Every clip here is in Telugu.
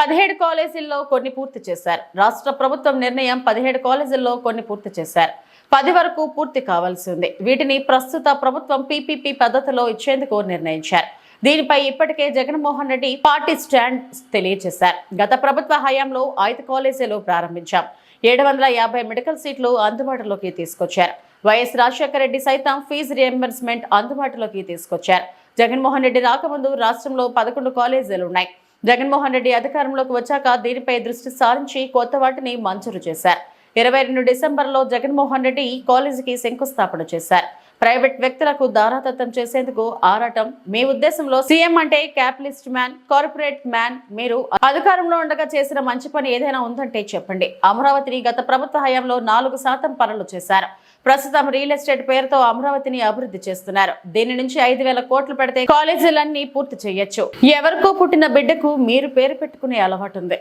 పదిహేడు కాలేజీల్లో కొన్ని పూర్తి చేశారు. రాష్ట్ర ప్రభుత్వం నిర్ణయం పదిహేడు కాలేజీల్లో కొన్ని పూర్తి చేశారు. పది వరకు పూర్తి కావాల్సి ఉంది. వీటిని ప్రస్తుత ప్రభుత్వం పీపీపీ పద్ధతిలో ఇచ్చేందుకు నిర్ణయించారు. దీనిపై ఇప్పటికే జగన్మోహన్ రెడ్డి పార్టీ స్టాండ్ తెలియజేశారు. గత ప్రభుత్వ హయాంలో ఐదు కాలేజీలు ప్రారంభించాం. ఏడు వందల యాభై మెడికల్ సీట్లు అందుబాటులోకి తీసుకొచ్చారు. వైఎస్ రాజశేఖర రెడ్డి సైతం ఫీజు రియంబర్స్మెంట్ అందుబాటులోకి తీసుకొచ్చారు. జగన్మోహన్ రెడ్డి రాకముందు రాష్ట్రంలో పదకొండు కాలేజీలు ఉన్నాయి. జగన్మోహన్ రెడ్డి అధికారంలోకి వచ్చాక దీనిపై దృష్టి సారించి కొత్త వాటిని మంజూరు చేశారు. ఇరవై రెండు డిసెంబర్లో జగన్మోహన్ రెడ్డి ఈ కాలేజీకి శంకుస్థాపన చేశారు. ప్రైవేట్ వ్యక్తులకు దారాదత్తం చేసేందుకు ఆరాటం. మీ ఉద్దేశంలో సీఎం అంటే క్యాపిటలిస్ట్ మ్యాన్ కార్పొరేట్ మ్యాన్ మీరు అధికారంలో ఉండగా చేసిన మంచి పని ఏదైనా ఉందంటే చెప్పండి. అమరావతిని గత ప్రభుత్వ హయాంలో నాలుగు శాతం పనులు చేశారు. ప్రస్తుతం రియల్ ఎస్టేట్ పేరుతో అమరావతిని అభివృద్ధి చేస్తున్నారు. దీని నుంచి ఐదు వేల కోట్లు పెడితే కాలేజీలన్నీ పూర్తి చేయొచ్చు. ఎవరికో పుట్టిన బిడ్డకు మీరు పేరు పెట్టుకునే అలవాటు ఉంది.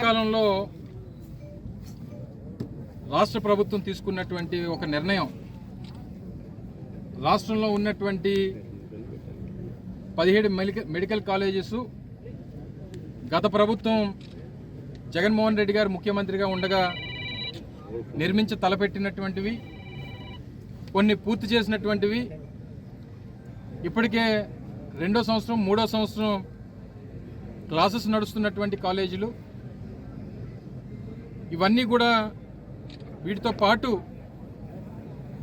కాలంలో రాష్ట్ర ప్రభుత్వం తీసుకున్నటువంటి ఒక నిర్ణయం. రాష్ట్రంలో ఉన్నటువంటి పదిహేడు మెడికల్ మెడికల్ కాలేజెస్ గత ప్రభుత్వం జగన్మోహన్ రెడ్డి గారు ముఖ్యమంత్రిగా ఉండగా నిర్మించి తలపెట్టినటువంటివి కొన్ని పూర్తి చేసినటువంటివి ఇప్పటికే రెండో సంవత్సరం మూడో సంవత్సరం క్లాసెస్ నడుస్తున్నటువంటి కాలేజీలు ఇవన్నీ కూడా వీటితో పాటు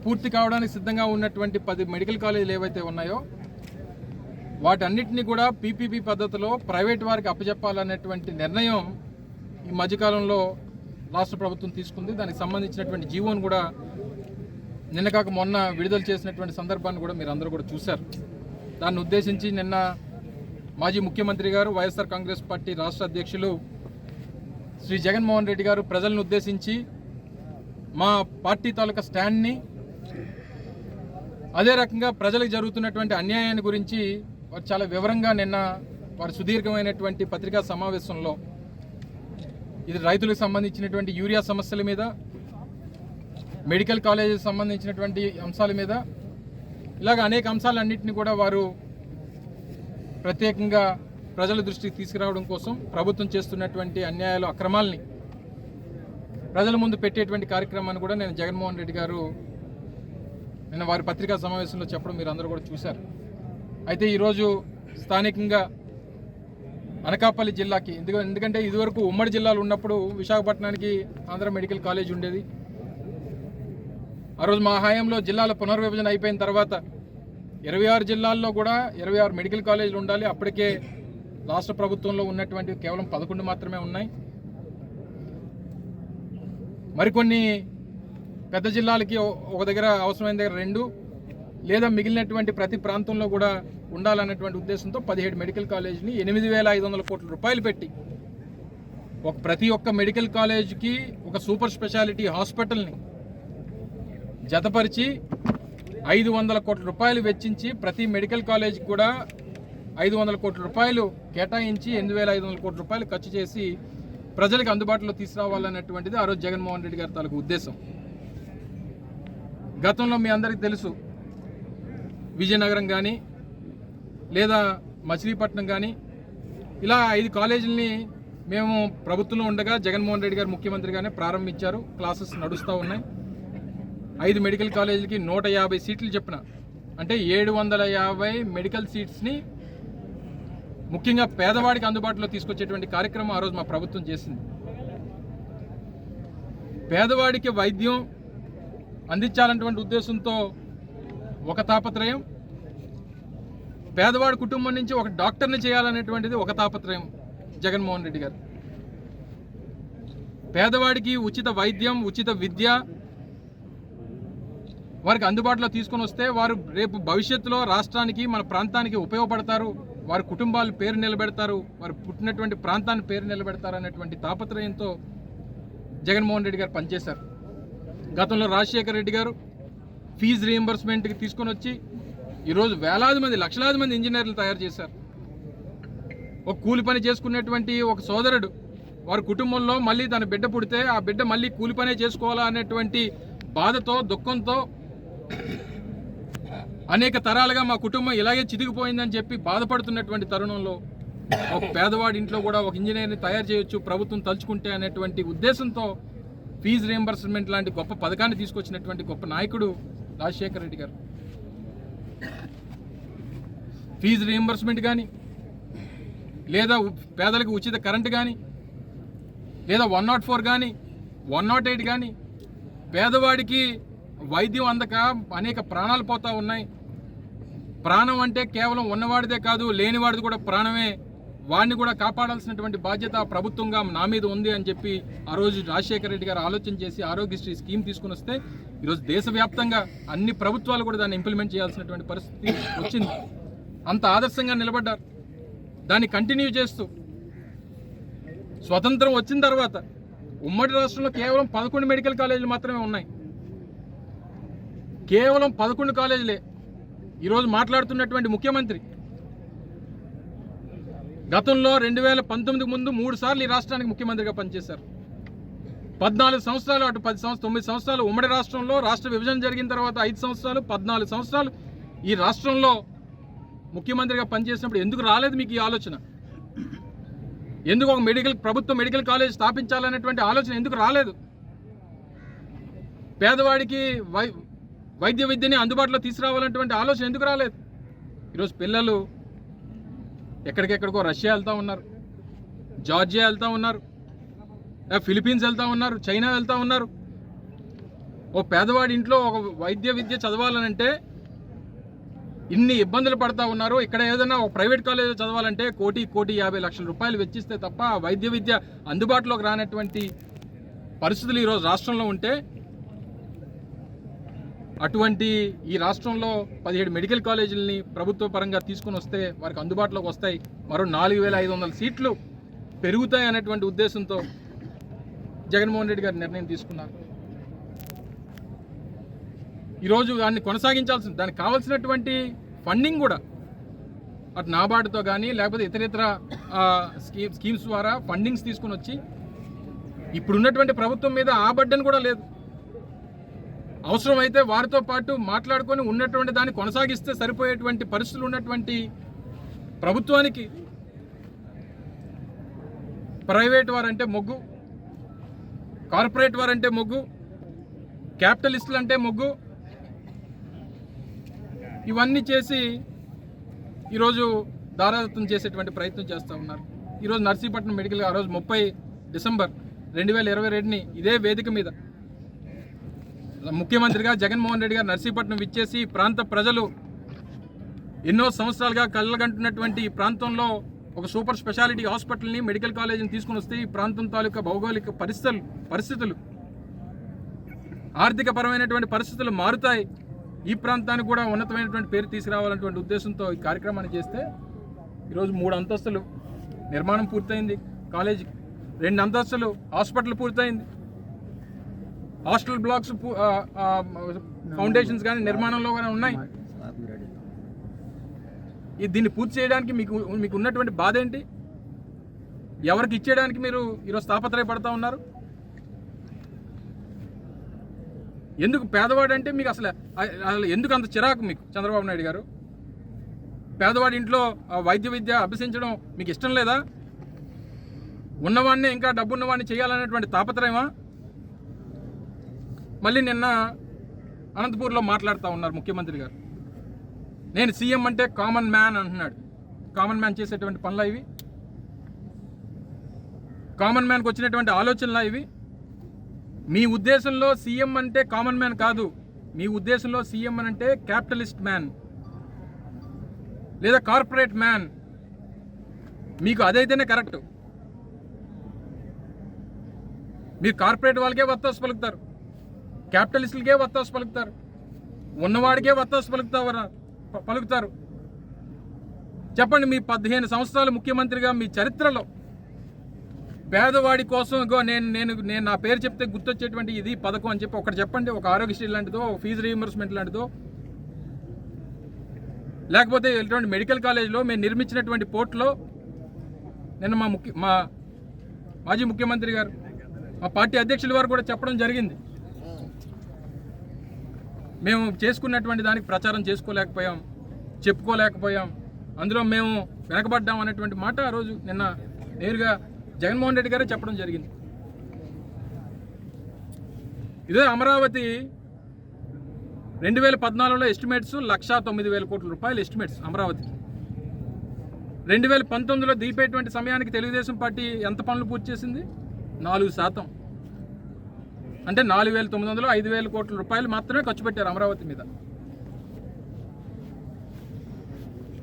పూర్తి కావడానికి సిద్ధంగా ఉన్నటువంటి పది మెడికల్ కాలేజీలు ఏవైతే ఉన్నాయో వాటన్నిటిని కూడా పీపీపీ పద్ధతిలో ప్రైవేట్ వారికి అప్పచెప్పాలనేటువంటి నిర్ణయం ఈ మధ్యకాలంలో రాష్ట్ర ప్రభుత్వం తీసుకుంది. దానికి సంబంధించినటువంటి జీవోను కూడా నిన్న కాక మొన్న విడుదల చేసినటువంటి సందర్భాన్ని కూడా మీరు అందరూ కూడా చూశారు. దాన్ని ఉద్దేశించి నిన్న మాజీ ముఖ్యమంత్రి గారు వైఎస్ఆర్ కాంగ్రెస్ పార్టీ రాష్ట్ర అధ్యక్షులు శ్రీ జగన్మోహన్ రెడ్డి గారు ప్రజలను ఉద్దేశించి మా పార్టీ తాలూకా స్టాండ్ని అదే రకంగా ప్రజలకు జరుగుతున్నటువంటి అన్యాయాన్ని గురించి వారు చాలా వివరంగా నిన్న వారు సుదీర్ఘమైనటువంటి పత్రికా సమావేశంలో ఇది రైతులకు సంబంధించినటువంటి యూరియా సమస్యల మీద మెడికల్ కాలేజీకి సంబంధించినటువంటి అంశాల మీద ఇలాగ అనేక అంశాలన్నింటినీ కూడా వారు ప్రత్యేకంగా ప్రజల దృష్టికి తీసుకురావడం కోసం ప్రభుత్వం చేస్తున్నటువంటి అన్యాయాలు అక్రమాలని ప్రజల ముందు పెట్టేటువంటి కార్యక్రమాన్ని కూడా నేను జగన్మోహన్ రెడ్డి గారు నిన్న వారి పత్రికా సమావేశంలో చెప్పడం మీరు అందరూ కూడా చూశారు. అయితే ఈరోజు స్థానికంగా అనకాపల్లి జిల్లాకి ఎందుకు ఎందుకంటే ఇదివరకు ఉమ్మడి జిల్లాలు ఉన్నప్పుడు విశాఖపట్నానికి ఆంధ్ర మెడికల్ కాలేజ్ ఉండేది. ఆ రోజు మా హాయంలో జిల్లాల పునర్విభజన అయిపోయిన తర్వాత ఇరవై ఆరు జిల్లాల్లో కూడా ఇరవై ఆరు మెడికల్ కాలేజీలు ఉండాలి. అప్పటికే రాష్ట్ర ప్రభుత్వంలో ఉన్నటువంటి కేవలం పదకొండు మాత్రమే ఉన్నాయి. మరికొన్ని పెద్ద జిల్లాలకి ఒక దగ్గర అవసరమైన దగ్గర రెండు. లేదా మిగిలినటువంటి ప్రతి ప్రాంతంలో కూడా ఉండాలన్నటువంటి ఉద్దేశంతో పదిహేడు మెడికల్ కాలేజీని ఎనిమిది వేల ఐదు వందల కోట్ల రూపాయలు పెట్టి ఒక ప్రతి ఒక్క మెడికల్ కాలేజీకి ఒక సూపర్ స్పెషాలిటీ హాస్పిటల్ని జతపరిచి ఐదు వందల కోట్ల రూపాయలు వెచ్చించి ప్రతి మెడికల్ కాలేజీకి కూడా ఐదు వందల కోట్ల రూపాయలు కేటాయించి ఎనిమిది వేల ఐదు వందల కోట్ల రూపాయలు ఖర్చు చేసి ప్రజలకు అందుబాటులో తీసుకురావాలన్నటువంటిది ఆ రోజు జగన్మోహన్ రెడ్డి గారి తాలూకు ఉద్దేశం. గతంలో మీ అందరికీ తెలుసు విజయనగరం కానీ లేదా మచిలీపట్నం కానీ ఇలా ఐదు కాలేజీలని మేము ప్రభుత్వంలో ఉండగా జగన్మోహన్ రెడ్డి గారు ముఖ్యమంత్రిగానే ప్రారంభించారు. క్లాసెస్ నడుస్తూ ఉన్నాయి. ఐదు మెడికల్ కాలేజీలకి నూట యాభై సీట్లు చెప్పిన అంటే ఏడు వందల యాభై మెడికల్ సీట్స్ని ముఖ్యంగా పేదవాడికి అందుబాటులో తీసుకొచ్చేటువంటి కార్యక్రమం ఆ రోజు మా ప్రభుత్వం చేసింది. పేదవాడికి వైద్యం అందించాలన్నటువంటి ఉద్దేశంతో ఒక తాపత్రయం. పేదవాడి కుటుంబం నుంచి ఒక డాక్టర్ని చేయాలనేటువంటిది ఒక తాపత్రయం. జగన్మోహన్ రెడ్డి గారు. పేదవాడికి ఉచిత వైద్యం ఉచిత విద్య వారికి అందుబాటులో తీసుకొని వస్తే వారు రేపు భవిష్యత్తులో రాష్ట్రానికి మన ప్రాంతానికి ఉపయోగపడతారు. వారి కుటుంబాలు పేరు నిలబెడతారు. వారు పుట్టినటువంటి ప్రాంతాన్ని పేరు నిలబెడతారు అనేటువంటి తాపత్రయంతో జగన్మోహన్ రెడ్డి గారు పనిచేశారు. గతంలో రాజశేఖర రెడ్డి గారు ఫీజు రీఎంబర్స్మెంట్కి తీసుకొని వచ్చి ఈరోజు వేలాది మంది లక్షలాది మంది ఇంజనీర్లు తయారు చేశారు. ఒక కూలి పని చేసుకునేటువంటి ఒక సోదరుడు వారి కుటుంబంలో మళ్ళీ తన బిడ్డ పుడితే ఆ బిడ్డ మళ్ళీ కూలి పనే చేసుకోవాలా అనేటువంటి బాధతో దుఃఖంతో అనేక తరాలుగా మా కుటుంబం ఇలాగే చితికిపోయిందని చెప్పి బాధపడుతున్నటువంటి తరుణంలో ఒక పేదవాడి ఇంట్లో కూడా ఒక ఇంజనీర్ని తయారు చేయొచ్చు ప్రభుత్వం తలుచుకుంటే అనేటువంటి ఉద్దేశంతో ఫీజు రియంబర్స్మెంట్ లాంటి గొప్ప పథకాన్ని తీసుకొచ్చినటువంటి గొప్ప నాయకుడు రాజశేఖర రెడ్డి గారు. ఫీజు రియంబర్స్మెంట్ కానీ లేదా పేదలకు ఉచిత కరెంటు కానీ లేదా వన్ నాట్ ఫోర్ కానీ వన్ నాట్ ఎయిట్ కానీ పేదవాడికి వైద్యం అందక అనేక ప్రాణాలు పోతూ ఉన్నాయి. ప్రాణం అంటే కేవలం ఉన్నవాడిదే కాదు లేనివాడిది కూడా ప్రాణమే. వాడిని కూడా కాపాడాల్సినటువంటి బాధ్యత ప్రభుత్వంగా నా మీద ఉంది అని చెప్పి ఆ రోజు రాజశేఖర రెడ్డి గారు ఆలోచన చేసి ఆరోగ్యశ్రీ స్కీమ్ తీసుకుని వస్తే ఈరోజు దేశవ్యాప్తంగా అన్ని ప్రభుత్వాలు కూడా దాన్ని ఇంప్లిమెంట్ చేయాల్సినటువంటి పరిస్థితి వచ్చింది. అంత ఆదర్శంగా నిలబడ్డారు. దాన్ని కంటిన్యూ చేస్తూ స్వతంత్రం వచ్చిన తర్వాత ఉమ్మడి రాష్ట్రంలో కేవలం పదకొండు మెడికల్ కాలేజీలు మాత్రమే ఉన్నాయి. కేవలం పదకొండు కాలేజీలే. ఈరోజు మాట్లాడుతున్నటువంటి ముఖ్యమంత్రి గతంలో రెండు వేల పంతొమ్మిది ముందు మూడు సార్లు ఈ రాష్ట్రానికి ముఖ్యమంత్రిగా పనిచేశారు. పద్నాలుగు సంవత్సరాలు అటు పది సంవత్సరాలు తొమ్మిది సంవత్సరాలు ఉమ్మడి రాష్ట్రంలో రాష్ట్ర విభజన జరిగిన తర్వాత ఐదు సంవత్సరాలు పద్నాలుగు సంవత్సరాలు ఈ రాష్ట్రంలో ముఖ్యమంత్రిగా పనిచేసినప్పుడు ఎందుకు రాలేదు మీకు ఈ ఆలోచన? ఎందుకు ఒక మెడికల్ ప్రభుత్వ మెడికల్ కాలేజ్ స్థాపించాలనేటువంటి ఆలోచన ఎందుకు రాలేదు? పేదవాడికి వై వైద్య విద్యని అందుబాటులో తీసుకురావాలనేటువంటి ఆలోచన ఎందుకు రాలేదు? ఈరోజు పిల్లలు ఎక్కడికెక్కడికో రష్యా వెళ్తూ ఉన్నారు జార్జియా వెళ్తూ ఉన్నారు. ఫిలిపీన్స్ వెళ్తూ ఉన్నారు చైనా వెళ్తూ ఉన్నారు. ఓ పేదవాడి ఇంట్లో ఒక వైద్య విద్య చదవాలనంటే ఇన్ని ఇబ్బందులు పడతా ఉన్నారు. ఇక్కడ ఏదైనా ఒక ప్రైవేట్ కాలేజ్ చదవాలంటే కోటి కోటి యాభై లక్షల రూపాయలు వెచ్చిస్తే తప్ప వైద్య విద్య అందుబాటులోకి రానటువంటి పరిస్థితులు ఈరోజు రాష్ట్రంలో ఉంటే అటువంటి ఈ రాష్ట్రంలో పదిహేడు మెడికల్ కాలేజీలని ప్రభుత్వ పరంగా తీసుకుని వస్తే వారికి అందుబాటులోకి వస్తాయి. మరో నాలుగు వేల ఐదు వందల సీట్లు పెరుగుతాయి అనేటువంటి ఉద్దేశంతో జగన్మోహన్ రెడ్డి గారు నిర్ణయం తీసుకున్నారు. ఈరోజు దాన్ని కొనసాగించాల్సింది దానికి కావాల్సినటువంటి ఫండింగ్ కూడా అటు నాబార్డుతో కానీ లేకపోతే ఇతర ఇతర స్కీమ్ స్కీమ్స్ ద్వారా ఫండింగ్స్ తీసుకుని వచ్చి ఇప్పుడున్నటువంటి ప్రభుత్వం మీద ఆ బడ్డను కూడా లేదు. అవసరమైతే వారితో పాటు మాట్లాడుకొని ఉన్నటువంటి దాన్ని కొనసాగిస్తే సరిపోయేటువంటి పరిస్థితులు ఉన్నటువంటి ప్రభుత్వానికి ప్రైవేట్ వారంటే మొగ్గు. కార్పొరేట్ వారంటే మొగ్గు క్యాపిటలిస్టులు అంటే మొగ్గు. ఇవన్నీ చేసి ఈరోజు దారాదత్తం చేసేటువంటి ప్రయత్నం చేస్తూ ఉన్నారు. ఈరోజు నర్సీపట్నం మెడికల్ ఆ రోజు ముప్పై డిసెంబర్ రెండు వేల ఇరవై రెండుని ఇదే వేదిక మీద ముఖ్యమంత్రిగా జగన్మోహన్ రెడ్డి గారు నర్సీపట్నం ఇచ్చేసి ప్రాంత ప్రజలు ఎన్నో సంవత్సరాలుగా కళ్ళగంటున్నటువంటి ఈ ప్రాంతంలో ఒక సూపర్ స్పెషాలిటీ హాస్పిటల్ని మెడికల్ కాలేజీని తీసుకుని వస్తే ఈ ప్రాంతం తాలూకా భౌగోళిక పరిస్థితులు పరిస్థితులు ఆర్థిక పరమైనటువంటి పరిస్థితులు మారుతాయి. ఈ ప్రాంతానికి కూడా ఉన్నతమైనటువంటి పేరు తీసుకురావాలన్నటువంటి ఉద్దేశంతో ఈ కార్యక్రమాన్ని చేస్తే ఈరోజు మూడు అంతస్తులు నిర్మాణం పూర్తయింది కాలేజీ రెండు అంతస్తులు హాస్పిటల్ పూర్తయింది. హాస్టల్ బ్లాక్స్ ఫౌండేషన్స్ కానీ నిర్మాణంలో కానీ ఉన్నాయి. ఈ దీన్ని పూర్తి చేయడానికి మీకు మీకు ఉన్నటువంటి బాధ ఏంటి? ఎవరికి ఇచ్చేయడానికి మీరు ఈరోజు తాపత్రయపడతా ఉన్నారు? ఎందుకు పేదవాడు అంటే మీకు అసలు అసలు ఎందుకు అంత చిరాకు మీకు చంద్రబాబు నాయుడు గారు? పేదవాడి ఇంట్లో వైద్య విద్య అభ్యసించడం మీకు ఇష్టం లేదా? ఉన్నవాడిని ఇంకా డబ్బున్నవాడిని చేయాలనేటువంటి తాపత్రయమా? మళ్ళీ నిన్న అనంతపూర్లో మాట్లాడుతూ ఉన్నారు ముఖ్యమంత్రి గారు. నేను సీఎం అంటే కామన్ మ్యాన్ అంటున్నాడు. కామన్ మ్యాన్ చేసేటువంటి పనులు ఇవి? కామన్ మ్యాన్కి వచ్చినటువంటి ఆలోచనలా ఇవి? మీ ఉద్దేశంలో సీఎం అంటే కామన్ మ్యాన్ కాదు. మీ ఉద్దేశంలో సీఎం అని అంటే క్యాపిటలిస్ట్ మ్యాన్ లేదా కార్పొరేట్ మ్యాన్ మీకు అదైతేనే కరెక్ట్ మీరు కార్పొరేట్ వాళ్ళకే వత్తాసు పలుకుతారు. క్యాపిటలిస్టులకే వత్తాసు పలుకుతారు. ఉన్నవాడికే వత్తాసు పలుకుతావరా? పలుకుతారు. చెప్పండి మీ పదిహేను సంవత్సరాలు ముఖ్యమంత్రిగా మీ చరిత్రలో పేదవాడి కోసం ఇగో నేను నేను నేను నా పేరు చెప్తే గుర్తొచ్చేటువంటి ఇది పథకం అని చెప్పి ఒకటి చెప్పండి. ఒక ఆరోగ్యశ్రీ లాంటిదో ఒక ఫీజు రీఎంబర్స్మెంట్ లాంటిదో. లేకపోతే ఇటువంటి మెడికల్ కాలేజ్లో మేము నిర్మించినటువంటి పోర్ట్లో నిన్న మా ముఖ్య మా మాజీ ముఖ్యమంత్రి గారు మా పార్టీ అధ్యక్షుల వారు కూడా చెప్పడం జరిగింది. మేము చేసుకున్నటువంటి దానికి ప్రచారం చేసుకోలేకపోయాం చెప్పుకోలేకపోయాం. అందులో మేము వెనకబడ్డాం అనేటువంటి మాట ఆ రోజు నిన్న నేరుగా జగన్మోహన్ రెడ్డి గారే చెప్పడం జరిగింది. ఇదే అమరావతి రెండు వేల పద్నాలుగులో ఎస్టిమేట్స్ లక్షా తొమ్మిది వేల కోట్ల రూపాయలు ఎస్టిమేట్స్ అమరావతికి. రెండు వేల పంతొమ్మిదిలో దీపేటువంటి సమయానికి తెలుగుదేశం పార్టీ ఎంత పనులు పూర్తి చేసింది? నాలుగు శాతం. అంటే నాలుగు వేల తొమ్మిది వందలు ఐదు వేల కోట్ల రూపాయలు మాత్రమే ఖర్చు పెట్టారు అమరావతి మీద.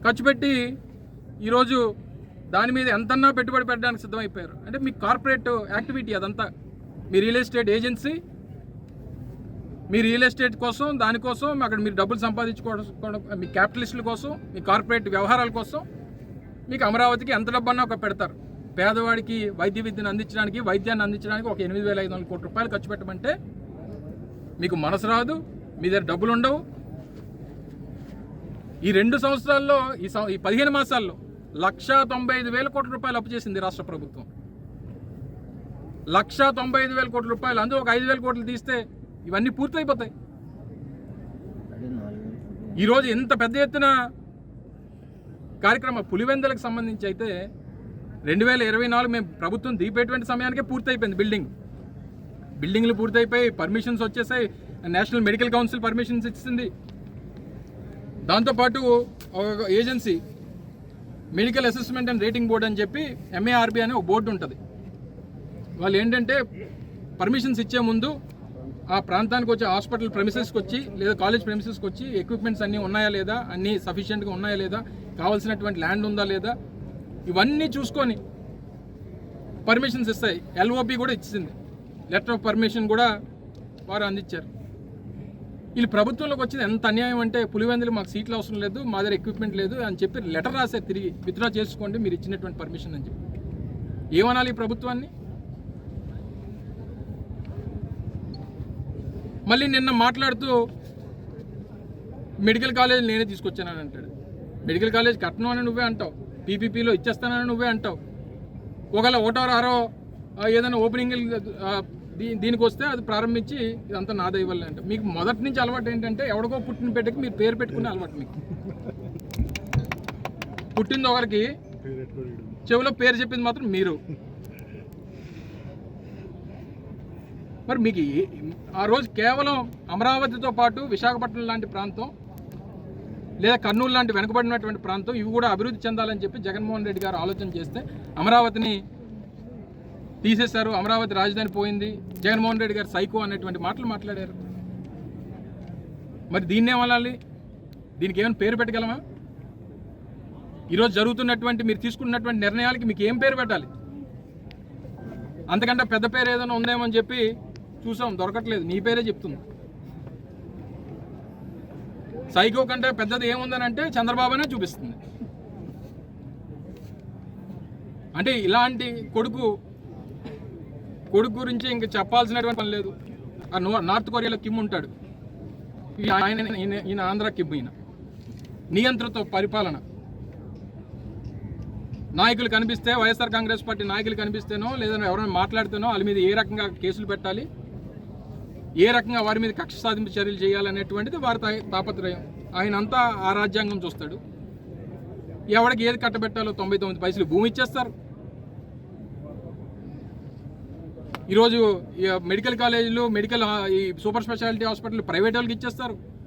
ఖర్చు పెట్టి ఈరోజు దాని మీద ఎంతన్నా పెట్టుబడి పెట్టడానికి సిద్ధమైపోయారు. అంటే మీ కార్పొరేట్ యాక్టివిటీ అదంతా. మీ రియల్ ఎస్టేట్ ఏజెన్సీ మీ రియల్ ఎస్టేట్ కోసం దానికోసం అక్కడ మీరు డబ్బులు సంపాదించుకోవడం మీ క్యాపిటలిస్టుల కోసం మీ కార్పొరేట్ వ్యవహారాల కోసం మీకు అమరావతికి ఎంత డబ్బన్నా ఒక పెడతారు. పేదవాడికి వైద్య విద్యను అందించడానికి వైద్యాన్ని అందించడానికి ఒక ఎనిమిది వేల ఐదు వందల కోట్ల రూపాయలు ఖర్చు పెట్టమంటే మీకు మనసు రాదు మీ దగ్గర డబ్బులు ఉండవు. ఈ రెండు సంవత్సరాల్లో ఈ సం- ఈ పదిహేను మాసాల్లో లక్షా తొంభై ఐదు వేల కోట్ల రూపాయలు అప్పు చేసింది రాష్ట్ర ప్రభుత్వం. లక్షా తొంభై ఐదు వేల కోట్ల రూపాయలు అందులో ఒక ఐదు వేల కోట్లు తీస్తే ఇవన్నీ పూర్తయిపోతాయి. ఈరోజు ఎంత పెద్ద ఎత్తున కార్యక్రమ పులివెందలకు సంబంధించి అయితే రెండు వేల ఇరవై నాలుగు మేము ప్రభుత్వం దీపేటువంటి సమయానికే పూర్తయిపోయింది బిల్డింగ్. బిల్డింగ్లు పూర్తయిపోయి పర్మిషన్స్ వచ్చేసాయి. నేషనల్ మెడికల్ కౌన్సిల్ పర్మిషన్స్ ఇచ్చింది. దాంతోపాటు ఒక agency medical assessment and rating board అని చెప్పి ఎంఏఆర్బి అనే ఒక బోర్డు ఉంటుంది. వాళ్ళు ఏంటంటే పర్మిషన్స్ ఇచ్చే ముందు ఆ ప్రాంతానికి వచ్చి హాస్పిటల్ ప్రెమిసెస్కి వచ్చి లేదా కాలేజ్ ప్రెమిసెస్కి వచ్చి ఎక్విప్మెంట్స్ అన్నీ ఉన్నాయా లేదా అన్నీ సఫిషియెంట్గా ఉన్నాయా లేదా కావాల్సినటువంటి ల్యాండ్ ఉందా లేదా ఇవన్నీ చూసుకొని పర్మిషన్స్ ఇస్తాయి. ఎల్ఓపి కూడా ఇచ్చింది. లెటర్ ఆఫ్ పర్మిషన్ కూడా వారు అందించారు. వీళ్ళు ప్రభుత్వంలోకి వచ్చింది ఎంత అన్యాయం అంటే పులివెందులు మాకు సీట్లు అవసరం లేదు మా దగ్గర ఎక్విప్మెంట్ లేదు అని చెప్పి లెటర్ రాశారు తిరిగి విత్డ్రా చేసుకోండి మీరు ఇచ్చినటువంటి పర్మిషన్ అని చెప్పి. ఏమనాలి ఈ ప్రభుత్వాన్ని? మళ్ళీ నిన్న మాట్లాడుతూ మెడికల్ కాలేజ్ నేనే తీసుకొచ్చానని అంటాడు. మెడికల్ కాలేజ్ కట్టను అని నువ్వే అంటావు. పీపీపీలో ఇచ్చేస్తానని నువ్వే అంటావు. ఒకవేళ ఒకటో ఆరో ఏదైనా ఓపెనింగ్ దీ- దీనికి వస్తే అది ప్రారంభించి ఇదంతా నాదే ఇవ్వాలి అంటే. మీకు మొదటి నుంచి అలవాటు ఏంటంటే ఎవడికో పుట్టిన పెట్టకి మీరు పేరు పెట్టుకునే అలవాటు మీకు. పుట్టింది ఒకరికి చెవిలో పేరు చెప్పింది మాత్రం మీరు. మరి మీకు ఆ రోజు కేవలం అమరావతితో పాటు విశాఖపట్నం లాంటి ప్రాంతం లేదా కర్నూలు లాంటి వెనుకబడినటువంటి ప్రాంతం ఇవి కూడా అభివృద్ధి చెందాలని చెప్పి జగన్మోహన్ రెడ్డి గారు ఆలోచన చేస్తే అమరావతిని తీసేశారు అమరావతి రాజధాని పోయింది. జగన్మోహన్ రెడ్డి గారు సైకో అనేటువంటి మాటలు మాట్లాడారు. మరి దీన్నే వలాలి దీనికి ఏమైనా పేరు పెట్టగలమా? ఈరోజు జరుగుతున్నటువంటి మీరు తీసుకున్నటువంటి నిర్ణయాలకి మీకు ఏం పేరు పెట్టాలి? అంతకంటే పెద్ద పేరు ఏదైనా ఉందేమో అని చెప్పి చూసాం దొరకట్లేదు. నీ పేరే చెప్తుంది సైకో కంటే పెద్దది ఏముందని అంటే చంద్రబాబునే చూపిస్తుంది. అంటే ఇలాంటి కొడుకు కొడుకు గురించి ఇంక చెప్పాల్సినటువంటి పని లేదు. ఆ నో- నార్త్ కొరియాలో కిమ్ ఉంటాడు. ఆయన ఈయన- ఈయన ఆంధ్ర కిమ్ ఈయన. నియంత్రిత పరిపాలన. నాయకులు కనిపిస్తే వైఎస్ఆర్ కాంగ్రెస్ పార్టీ నాయకులు కనిపిస్తేనో లేదా ఎవరైనా మాట్లాడితేనో వాళ్ళ మీద ఏ రకంగా కేసులు పెట్టాలి? ఏ రకంగా వారి మీద కక్ష సాధింపు చర్యలు చేయాలనేటువంటిది వారి తాపత్రయం. ఆయన అంతా ఆ రాజ్యాంగం చూస్తాడు. ఎవడికి ఏది కట్టబెట్టాలో తొంభై తొమ్మిది పైసలు భూమి ఇచ్చేస్తారు. ఈరోజు ఈ మెడికల్ కాలేజీలు మెడికల్ ఈ సూపర్ స్పెషాలిటీ హాస్పిటల్ ప్రైవేట్ వాళ్ళకి ఇచ్చేస్తారు.